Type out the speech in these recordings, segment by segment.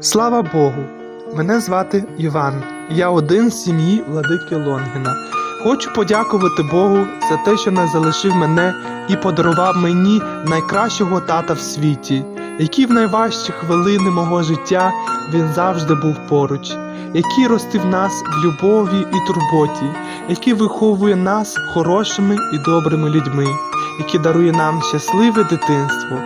Слава Богу! Мене звати Іван. Я один з сім'ї владики Лонгіна. Хочу подякувати Богу за те, що не залишив мене і подарував мені найкращого тата в світі, який в найважчі хвилини мого життя він завжди був поруч, який ростив нас в любові і турботі, який виховує нас хорошими і добрими людьми, який дарує нам щасливе дитинство.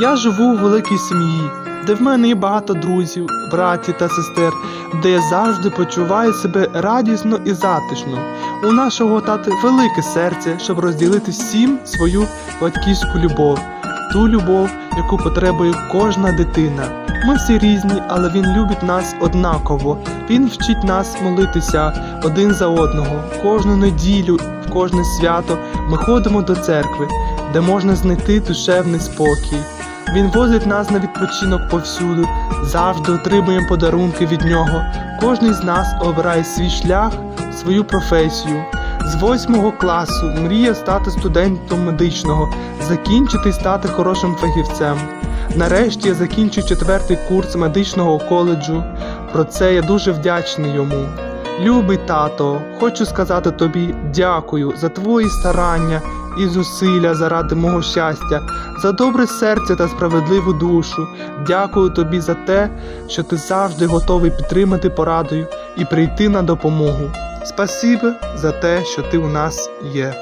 Я живу у великій сім'ї, де в мене є багато друзів, братів та сестер, де я завжди почуваю себе радісно і затишно. У нашого тати велике серце, щоб розділити всім свою батьківську любов, ту любов, яку потребує кожна дитина. Ми всі різні, але він любить нас однаково. Він вчить нас молитися один за одного. Кожну неділю, в кожне свято ми ходимо до церкви, де можна знайти душевний спокій. Він возить нас на відпочинок повсюду, завжди отримуємо подарунки від нього. Кожний з нас обирає свій шлях, свою професію. З восьмого класу мріє стати студентом медичного, закінчити і стати хорошим фахівцем. Нарешті я закінчу четвертий курс медичного коледжу. Про це я дуже вдячний йому. Любий тато, хочу сказати тобі дякую за твої старання і зусилля заради мого щастя, за добре серце та справедливу душу. Дякую тобі за те, що ти завжди готовий підтримати порадою і прийти на допомогу. Спасибі за те, що ти у нас є.